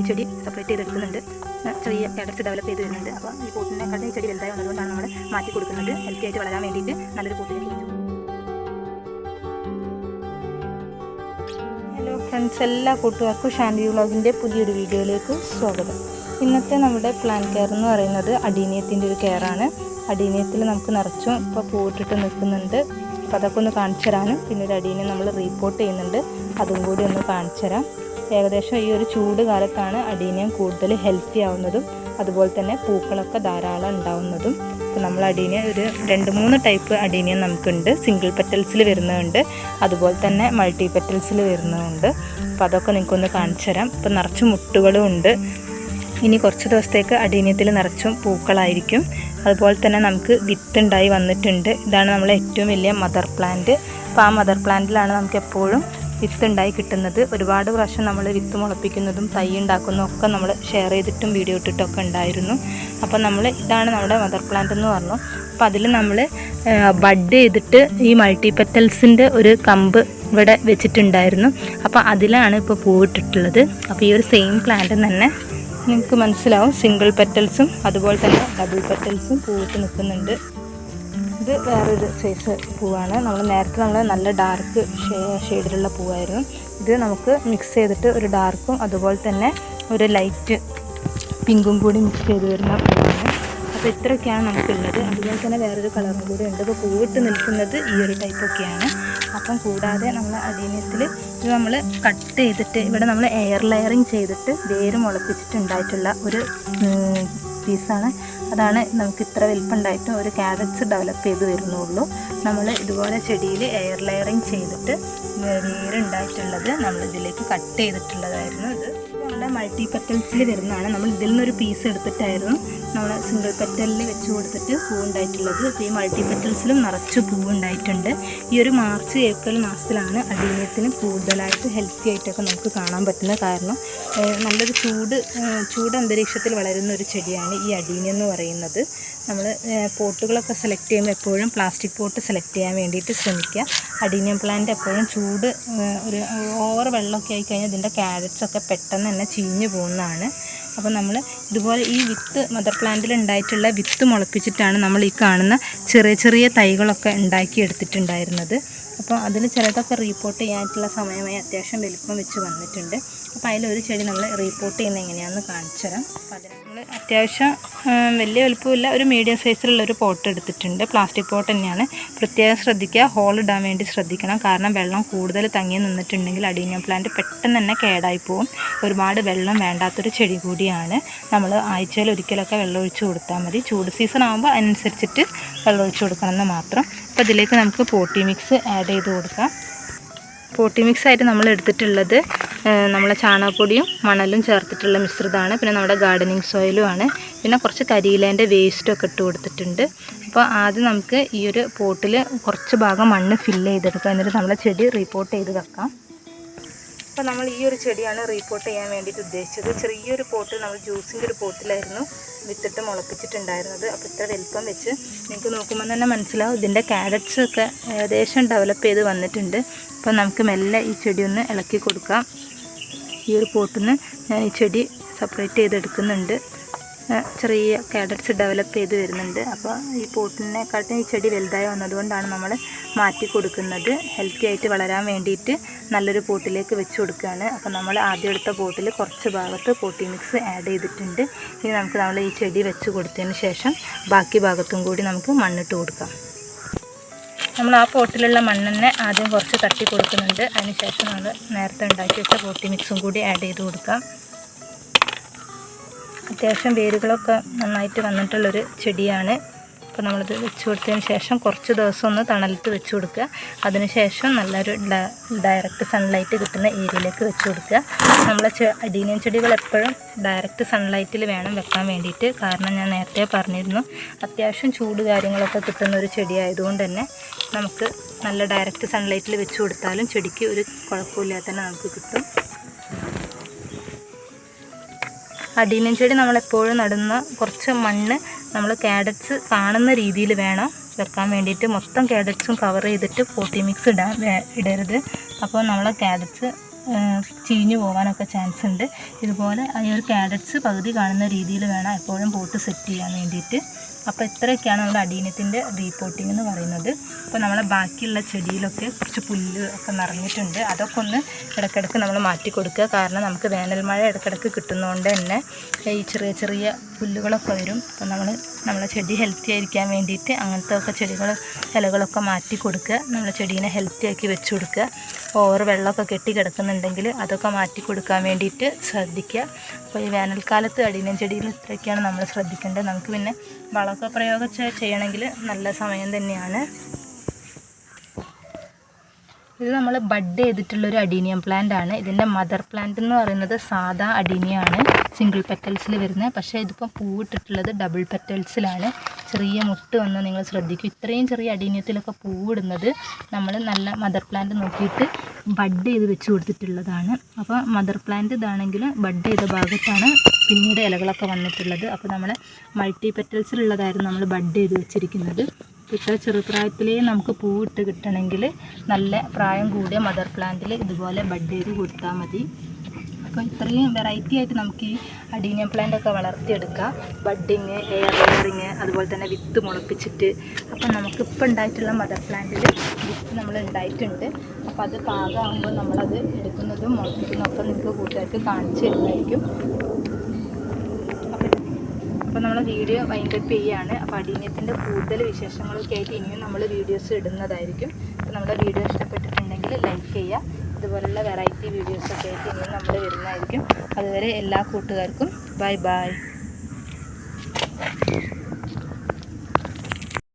ഈ ചെടി സെപ്പറേറ്റ് ചെയ്തെടുക്കുന്നുണ്ട് എടുക്കുന്നുണ്ട് ചെറിയ കേഡറ്റ്സ് ഡെവലപ്പ് ചെയ്ത് വരുന്നുണ്ട് അപ്പോൾ ഈ പൂട്ടിനെ ഈ ചെടി വലുതായി വന്നതുകൊണ്ടാണ് നമ്മൾ മാറ്റി കൊടുക്കുന്നത്. ഹെൽത്തി ആയിട്ട് വളരാൻ വേണ്ടിയിട്ട് നല്ലൊരു പോട്ടിലേക്ക് ഹലോ ഫ്രണ്ട്സ് എല്ലാ കൂട്ടുകാർക്കും ഷാൻഡി വ്ളോഗിന്റെ പുതിയൊരു വീഡിയോയിലേക്ക് സ്വാഗതം. ഇന്നത്തെ നമ്മുടെ പ്ലാൻ കെയർ എന്ന് പറയുന്നത് അടീനിയത്തിന്റെ ഒരു കെയറാണ് അടീനിയത്തിൽ നമുക്ക് നിറച്ചും ഇപ്പോൾ പൂവിട്ടിട്ട് നിൽക്കുന്നുണ്ട്. അപ്പോൾ അതൊക്കെ ഒന്ന് കാണിച്ചു തരാനും. പിന്നെ ഒരു അടീനെ നമ്മൾ റീപ്പോർട്ട് ചെയ്യുന്നുണ്ട്. അതും കൂടി ഒന്ന് കാണിച്ചു തരാം. ഏകദേശം ഈ ഒരു ചൂട് കാലത്താണ് അടീനിയം കൂടുതൽ ഹെൽത്തി ആവുന്നതും അതുപോലെ തന്നെ പൂക്കളൊക്കെ ധാരാളം ഉണ്ടാവുന്നതും. അപ്പോൾ നമ്മൾ അടീനിയ ഒരു രണ്ട് മൂന്ന് ടൈപ്പ് അടീനിയം നമുക്കുണ്ട്. സിംഗിൾ പെറ്റൽസിൽ വരുന്നതുണ്ട്. അതുപോലെ തന്നെ മൾട്ടി പെറ്റൽസിൽ വരുന്നതുണ്ട്. അപ്പോൾ അതൊക്കെ നിങ്ങൾക്കൊന്ന് കാണിച്ചു തരാം. ഇപ്പോൾ നിറച്ച് മുട്ടുകളും ഉണ്ട്. ഇനി കുറച്ച് ദിവസത്തേക്ക് അടീനിയത്തിൽ നിറച്ചും പൂക്കളായിരിക്കും. അതുപോലെ തന്നെ നമുക്ക് വിത്തുണ്ടായി വന്നിട്ടുണ്ട്. ഇതാണ് നമ്മളെ ഏറ്റവും വലിയ മദർ പ്ലാന്റ് അപ്പോൾ ആ മദർ പ്ലാന്റിലാണ് നമുക്ക് എപ്പോഴും വിത്തുണ്ടായി കിട്ടുന്നത്. ഒരുപാട് പ്രാവശ്യം നമ്മൾ വിത്ത് മുളപ്പിക്കുന്നതും തൈ ഉണ്ടാക്കുന്നതും ഒക്കെ നമ്മൾ ഷെയർ ചെയ്തിട്ടും വീഡിയോ ഇട്ടിട്ടൊക്കെ ഉണ്ടായിരുന്നു. അപ്പോൾ നമ്മൾ ഇതാണ് നമ്മുടെ മദർ പ്ലാന്റ് എന്ന് പറഞ്ഞു. അപ്പോൾ അതിൽ നമ്മൾ ബഡ് ചെയ്തിട്ട് ഈ മൾട്ടിപെറ്റൽസിന്റെ ഒരു കമ്പ് ഇവിടെ വെച്ചിട്ടുണ്ടായിരുന്നു. അപ്പോൾ അതിലാണ് ഇപ്പോൾ പൂവിട്ടിട്ടുള്ളത് അപ്പോൾ ഈ ഒരു സെയിം പ്ലാന്റ് തന്നെ നിങ്ങൾക്ക് മനസ്സിലാവും. സിംഗിൾ പെറ്റൽസും അതുപോലെ തന്നെ ഡബിൾ പെറ്റൽസും പൂവിട്ട് നിൽക്കുന്നുണ്ട്. വേറൊരു സൈസ് പൂവാണ്. നമ്മൾ നേരത്തെ നമ്മൾ നല്ല ഡാർക്ക് ഷെയ്ഡിലുള്ള പൂവായിരുന്നു. ഇത് നമുക്ക് മിക്സ് ചെയ്തിട്ട് ഒരു ഡാർക്കും അതുപോലെ തന്നെ ഒരു ലൈറ്റ് പിങ്കും കൂടി മിക്സ് ചെയ്ത് വരുന്ന പൂവാണ്. അപ്പോൾ ഇത്രയൊക്കെയാണ് നമുക്കുള്ളത്. അതുപോലെ തന്നെ വേറൊരു കളറും കൂടി ഉണ്ട്. ഇപ്പോൾ പൂവിട്ട് നിൽക്കുന്നത് ഈ ഒരു ടൈപ്പൊക്കെയാണ് അപ്പം കൂടാതെ നമ്മൾ അടീനത്തിൽ ഇത് നമ്മൾ കട്ട് ചെയ്തിട്ട് ഇവിടെ നമ്മൾ എയർ ലെയറിങ് ചെയ്തിട്ട് വേര് മുളപ്പിച്ചിട്ടുണ്ടായിട്ടുള്ള ഒരു പീസാണ് അതാണ് നമുക്ക് ഇത്ര വലിപ്പമുണ്ടായിട്ടും ഒരു ക്യാരറ്റ്സ് ഡെവലപ്പ് ചെയ്ത് വരുന്നുള്ളൂ. നമ്മൾ ഇതുപോലെ ചെടിയിൽ എയർ ലെയറിങ് ചെയ്തിട്ട് വേരുണ്ടായിട്ടുള്ളത് നമ്മൾ ഇതിലേക്ക് കട്ട് ചെയ്തിട്ടുള്ളതായിരുന്നു ഇത്. നമ്മുടെ മൾട്ടി പെറ്റൽസിൽ വരുന്നതാണ്. നമ്മൾ ഇതിൽ നിന്നൊരു പീസ് എടുത്തിട്ടായിരുന്നു നമ്മൾ സിംഗിൾ പെറ്റലിൽ വെച്ച് കൊടുത്തിട്ട് പൂവുണ്ടായിട്ടുള്ളത്. അപ്പോൾ ഈ മൾട്ടി പെറ്റൽസിലും നിറച്ച് പൂവുണ്ടായിട്ടുണ്ട്. ഈ ഒരു മാർച്ച് ഏപ്രിൽ മാസത്തിലാണ് അടിമയത്തിന് കൂടുതലായിട്ട് ഹെൽത്തി ആയിട്ടൊക്കെ നമുക്ക് കാണാൻ പറ്റുന്നത് കാരണം. നല്ലൊരു ചൂട് ചൂട് അന്തരീക്ഷത്തിൽ വളരുന്ന ഒരു ചെടിയാണ് ഈ അടീനെന്ന് പറയുന്നത്. നമ്മൾ പോട്ടുകളൊക്കെ സെലക്ട് ചെയ്യുമ്പോൾ എപ്പോഴും പ്ലാസ്റ്റിക് പോട്ട് സെലക്ട് ചെയ്യാൻ വേണ്ടിയിട്ട് ശ്രമിക്കുക. അഡീനിയം പ്ലാന്റ് എപ്പോഴും ചൂട് ഒരു ഓവർ വെള്ളമൊക്കെ ആയി കഴിഞ്ഞാൽ ഇതിന്റെ ക്യാരറ്റ്സ് ഒക്കെ പെട്ടെന്ന് തന്നെ ചീഞ്ഞു പോകുന്നതാണ്. അപ്പോൾ നമ്മൾ ഇതുപോലെ ഈ വിത്ത് മദർ പ്ലാന്റിൽ ഉണ്ടായിട്ടുള്ള വിത്ത് മുളപ്പിച്ചിട്ടാണ് നമ്മൾ ഈ കാണുന്ന ചെറിയ ചെറിയ തൈകളൊക്കെ ഉണ്ടാക്കി എടുത്തിട്ടുണ്ടായിരുന്നത്. അപ്പോൾ അതിൽ ചിലതൊക്കെ റീപ്പോർട്ട് ചെയ്യാനായിട്ടുള്ള സമയമായി അത്യാവശ്യം വലിപ്പം വെച്ച് വന്നിട്ടുണ്ട്. അപ്പോൾ അതിലൊരു ചെടി നമ്മൾ റീപ്പോർട്ട് ചെയ്യുന്നത് എങ്ങനെയാണെന്ന് കാണിച്ചു തരാം. അപ്പോൾ അതിന് നമ്മൾ അത്യാവശ്യം വലിയ വലുപ്പമില്ല ഒരു മീഡിയം സൈസിലുള്ള ഒരു പോട്ട് എടുത്തിട്ടുണ്ട്. പ്ലാസ്റ്റിക് പോട്ട് തന്നെയാണ്. പ്രത്യേകം ശ്രദ്ധിക്കുക. ഹോൾ ഇടാൻ വേണ്ടി ശ്രദ്ധിക്കണം. കാരണം വെള്ളം കൂടുതൽ തങ്ങി നിന്നിട്ടുണ്ടെങ്കിൽ അഡീനിയം പ്ലാന്റ് പെട്ടെന്ന് തന്നെ കേടായി പോകും ഒരുപാട് വെള്ളം വേണ്ടാത്തൊരു ചെടി കൂടിയാണ്. നമ്മൾ ആഴ്ചയിൽ ഒരിക്കലൊക്കെ വെള്ളം ഒഴിച്ചു കൊടുത്താൽ മതി. ചൂട് സീസൺ ആകുമ്പോൾ അതിനനുസരിച്ചിട്ട് വെള്ളം ഒഴിച്ചു കൊടുക്കണം എന്ന് മാത്രം. അപ്പോൾ ഇതിലേക്ക് നമുക്ക് പോട്ടി മിക്സ് ആഡ് ചെയ്ത് കൊടുക്കാം. പോട്ടി മിക്സ് ആയിട്ട് നമ്മൾ എടുത്തിട്ടുള്ളത് നമ്മളെ ചാണകപ്പൊടിയും മണലും ചേർത്തിട്ടുള്ള മിശ്രിതമാണ് പിന്നെ നമ്മുടെ ഗാർഡനിങ് സോയിലുമാണ് പിന്നെ കുറച്ച് കരിയിലേന്റെ വേസ്റ്റൊക്കെ ഇട്ട് കൊടുത്തിട്ടുണ്ട്. അപ്പോൾ ആദ്യം നമുക്ക് ഈ ഒരു പോട്ടിൽ കുറച്ച് ഭാഗം മണ്ണ് ഫില്ല് ചെയ്തെടുക്കാം. എന്നിട്ട് നമ്മളെ ചെടി റീപ്പോർട്ട് ചെയ്ത് വെക്കാം. അപ്പോൾ നമ്മൾ ഈ ഒരു ചെടിയാണ് റീപോട്ട് ചെയ്യാൻ വേണ്ടിയിട്ട് ഉദ്ദേശിച്ചത്. ചെറിയൊരു പോട്ടിൽ നമ്മൾ ജ്യൂസിന്റെ ഒരു പോട്ടിലായിരുന്നു വിത്തിട്ട് മുളപ്പിച്ചിട്ടുണ്ടായിരുന്നത്. അപ്പോൾ ഇത്ര വലിപ്പം വെച്ച് നിങ്ങൾക്ക് നോക്കുമ്പോൾ തന്നെ മനസ്സിലാവും. ഇതിന്റെ ക്യാരറ്റ്സ് ഒക്കെ ഏകദേശം ഡെവലപ്പ് ചെയ്ത് വന്നിട്ടുണ്ട്. അപ്പോൾ നമുക്ക് മെല്ലെ ഈ ചെടി ഒന്ന് ഇളക്കി കൊടുക്കാം. ഈ ഒരു പോട്ടിൽ നിന്ന് ഞാൻ ഈ ചെടി സെപ്പറേറ്റ് ചെയ്തെടുക്കുന്നുണ്ട്. ചെറിയ കാഡറ്റ്സ് ഡെവലപ്പ് ചെയ്ത് വരുന്നുണ്ട്. അപ്പോൾ ഈ പോട്ടിനെക്കാട്ടും ഈ ചെടി വലുതായി വന്നതുകൊണ്ടാണ് നമ്മൾ മാറ്റി കൊടുക്കുന്നത്. ഹെൽത്തി ആയിട്ട് വളരാൻ വേണ്ടിയിട്ട് നല്ലൊരു പോട്ടിലേക്ക് വെച്ച് കൊടുക്കുകയാണ്. അപ്പോൾ നമ്മൾ ആദ്യം എടുത്ത പോട്ടിൽ കുറച്ച് ഭാഗത്ത് പോട്ടി മിക്സ് ആഡ് ചെയ്തിട്ടുണ്ട്. ഇനി നമുക്ക് നമ്മൾ ഈ ചെടി വെച്ച് കൊടുത്തതിന് ശേഷം ബാക്കി ഭാഗത്തും കൂടി നമുക്ക് മണ്ണിട്ട് കൊടുക്കാം. നമ്മൾ ആ പോട്ടിലുള്ള മണ്ണെന്നെ ആദ്യം കുറച്ച് തട്ടി കൊടുക്കുന്നുണ്ട്. അതിന് ശേഷം നമ്മൾ നേരത്തെ ഉണ്ടാക്കി വെച്ച പോട്ടി മിക്സും കൂടി ആഡ് ചെയ്ത് കൊടുക്കാം. അത്യാവശ്യം വേരുകളൊക്കെ നന്നായിട്ട് വന്നിട്ടുള്ളൊരു ചെടിയാണ്. അപ്പോൾ നമ്മളിത് വെച്ച് കൊടുത്തതിന് ശേഷം കുറച്ച് ദിവസം ഒന്ന് തണലത്ത് വെച്ച് കൊടുക്കുക. അതിനുശേഷം നല്ലൊരു ഡയറക്റ്റ് സൺലൈറ്റ് കിട്ടുന്ന ഏരിയയിലേക്ക് വെച്ച് കൊടുക്കുക. നമ്മളെ ചെ അടീനിയം ചെടികൾ എപ്പോഴും ഡയറക്റ്റ് സൺലൈറ്റിൽ വേണം വെക്കാൻ വേണ്ടിയിട്ട്. കാരണം ഞാൻ നേരത്തെ പറഞ്ഞിരുന്നു അത്യാവശ്യം ചൂട് കാര്യങ്ങളൊക്കെ കിട്ടുന്ന ഒരു ചെടി ആയതുകൊണ്ട് തന്നെ നമുക്ക് നല്ല ഡയറക്റ്റ് സൺലൈറ്റിൽ വെച്ച് കൊടുത്താലും ചെടിക്ക് ഒരു കുഴപ്പമില്ലാതെ തന്നെ നമുക്ക് കിട്ടും. അടീനം ചെടി നമ്മളെപ്പോഴും നടുന്ന കുറച്ച് മണ്ണ് നമ്മൾ കാഡറ്റ്സ് കാണുന്ന രീതിയിൽ വേണം ചേർക്കാൻ വേണ്ടിയിട്ട്. മൊത്തം കാഡറ്റ്സും കവർ ചെയ്തിട്ട് പോട്ടി മിക്സ് ഇടാൻ ഇടരുത്. അപ്പോൾ നമ്മൾ കാഡറ്റ്സ് ചീഞ്ഞു പോകാനൊക്കെ ചാൻസ് ഉണ്ട്. ഇതുപോലെ ഈ ഒരു കാഡറ്റ്സ് പകുതി കാണുന്ന രീതിയിൽ വേണം എപ്പോഴും പോട്ട് സെറ്റ് ചെയ്യാൻ വേണ്ടിയിട്ട്. അപ്പോൾ ഇത്രയൊക്കെയാണ് നമ്മുടെ അടീനത്തിന്റെ റീപോട്ടിംഗ് എന്ന് പറയുന്നത്. അപ്പോൾ നമ്മളെ ബാക്കിയുള്ള ചെടിയിലൊക്കെ കുറച്ച് പുല്ല് ഒക്കെ നിറഞ്ഞിട്ടുണ്ട്. അതൊക്കെ ഒന്ന് ഇടയ്ക്കിടയ്ക്ക് നമ്മൾ മാറ്റി കൊടുക്കുക. കാരണം നമുക്ക് വേനൽ മഴ ഇടയ്ക്കിടയ്ക്ക് കിട്ടുന്നതുകൊണ്ട് തന്നെ ഈ ചെറിയ ചെറിയ പുല്ലുകളൊക്കെ വരും. അപ്പോൾ നമ്മൾ നമ്മളെ ചെടി ഹെൽത്തി ആയിരിക്കാൻ വേണ്ടിയിട്ട് അങ്ങനത്തെ ഒക്കെ ചെടികൾ ഇലകളൊക്കെ മാറ്റി കൊടുക്കുക. നമ്മളെ ചെടീനെ ഹെൽത്തി ആക്കി വെച്ച് കൊടുക്കുക. ഓവർ വെള്ളമൊക്കെ കെട്ടി കിടക്കുന്നുണ്ടെങ്കിൽ അതൊക്കെ മാറ്റി കൊടുക്കാൻ വേണ്ടിയിട്ട് ശ്രദ്ധിക്കുക. അപ്പോൾ ഈ വേനൽക്കാലത്ത് അടിയനം ചെടിയിൽ ഇത്രയൊക്കെയാണ് നമ്മൾ ശ്രദ്ധിക്കേണ്ടത്. നമുക്ക് പിന്നെ വളമൊക്കെ പ്രയോഗം ചെ- ചെയ്യണമെങ്കിൽ നല്ല സമയം തന്നെയാണ്. ഇത് നമ്മൾ ബഡ് ചെയ്തിട്ടുള്ളൊരു അഡീനിയം പ്ലാന്റ് ആണ്. ഇതിന്റെ മദർ പ്ലാന്റ് എന്ന് പറയുന്നത് സാധാ അഡീനിയാണ്. സിംഗിൾ പെറ്റൽസിൽ വരുന്നത്. പക്ഷേ ഇതിപ്പോൾ പൂവിട്ടിട്ടുള്ളത് ഡബിൾ പെറ്റൽസിലാണ് ചെറിയ മുട്ട് വന്ന് നിങ്ങൾ ശ്രദ്ധിക്കും. ഇത്രയും ചെറിയ അഡീനിയത്തിലൊക്കെ പൂവിടുന്നത് നമ്മൾ നല്ല മദർ പ്ലാന്റ് നോക്കിയിട്ട് ബഡ് ചെയ്ത് വെച്ച് കൊടുത്തിട്ടുള്ളതാണ്. അപ്പോൾ മദർ പ്ലാന്റ് ഇതാണെങ്കിൽ ബഡ് ചെയ്ത ഭാഗത്താണ് പിന്നീട് ഇലകളൊക്കെ വന്നിട്ടുള്ളത്. അപ്പോൾ നമ്മൾ മൾട്ടി പെറ്റൽസിലുള്ളതായിരുന്നു നമ്മൾ ബഡ് ചെയ്ത് വെച്ചിരിക്കുന്നത്. ഇപ്പോൾ ചെറുപ്രായത്തിലേ നമുക്ക് പൂവിട്ട് കിട്ടണമെങ്കിൽ നല്ല പ്രായം കൂടിയ മദർ പ്ലാന്റിൽ ഇതുപോലെ ബഡ് ചെയ്ത് കൊടുത്താൽ മതി. അപ്പോൾ ഇത്രയും വെറൈറ്റി ആയിട്ട് നമുക്ക് ഈ അഡീനിയം പ്ലാന്റ് ഒക്കെ വളർത്തിയെടുക്കാം. ബഡിങ് എയർ ലെയറിങ് അതുപോലെ തന്നെ വിത്ത് മുളപ്പിച്ചിട്ട്. അപ്പം നമുക്കിപ്പോൾ ഉണ്ടായിട്ടുള്ള മദർ പ്ലാന്റിൽ വിത്ത് നമ്മൾ ഉണ്ടായിട്ടുണ്ട്. അപ്പോൾ അത് പാകമാകുമ്പോൾ നമ്മളത് എടുക്കുന്നതും മുളപ്പിക്കുന്നതും ഒക്കെ നിങ്ങൾക്ക് കൂട്ടുകാർക്ക് കാണിച്ചു തരുന്നതായിരിക്കും. അപ്പോൾ നമ്മൾ വീഡിയോ വൈൻഡപ്പ് ചെയ്യുകയാണ്. അപ്പോൾ അടീനത്തിന്റെ കൂടുതൽ വിശേഷങ്ങളൊക്കെ ആയിട്ട് ഇനിയും നമ്മൾ വീഡിയോസ് ഇടുന്നതായിരിക്കും. അപ്പോൾ നമ്മുടെ വീഡിയോ ഇഷ്ടപ്പെട്ടിട്ടുണ്ടെങ്കിൽ ലൈക്ക് ചെയ്യുക. ഇതുപോലുള്ള വെറൈറ്റി വീഡിയോസൊക്കെ ആയിട്ട് ഇനിയും നമ്മൾ വരുന്നതായിരിക്കും. അതുവരെ എല്ലാ കൂട്ടുകാർക്കും ബൈ ബൈ